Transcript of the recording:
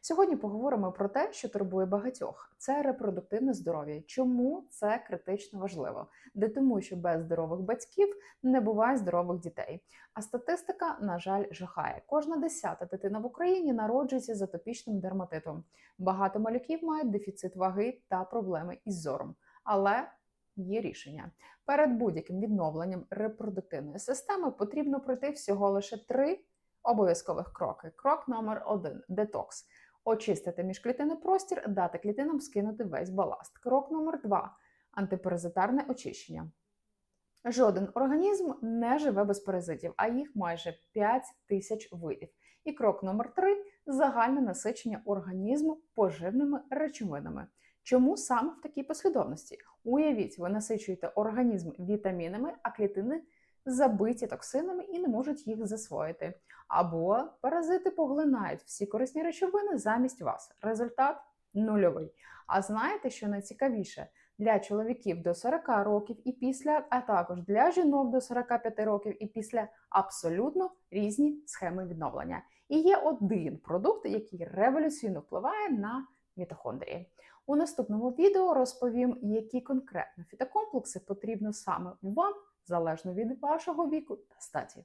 Сьогодні поговоримо про те, що турбує багатьох: це репродуктивне здоров'я. Чому це критично важливо? Де тому, що без здорових батьків не буває здорових дітей. А статистика, на жаль, жахає. Кожна десята дитина в Україні народжується з атопічним дерматитом. Багато малюків мають дефіцит ваги та проблеми із зором. Але є рішення. Перед будь-яким відновленням репродуктивної системи потрібно пройти всього лише три обов'язкових кроки. Крок номер один детокс. Очистити міжклітинний простір, дати клітинам скинути весь баласт. Крок номер два антипаразитарне очищення. Жоден організм не живе без паразитів, а їх майже 5 тисяч видів. І крок номер три загальне насичення організму поживними речовинами. Чому саме в такій послідовності? Уявіть, ви насичуєте організм вітамінами, а клітини забиті токсинами і не можуть їх засвоїти. Або паразити поглинають всі корисні речовини замість вас. Результат нульовий. А знаєте, що найцікавіше? Для чоловіків до 40 років і після, а також для жінок до 45 років і після абсолютно різні схеми відновлення. І є один продукт, який революційно впливає на мітохондрії. У наступному відео розповім, які конкретно фітокомплекси потрібно саме вам залежно від вашого віку та статі.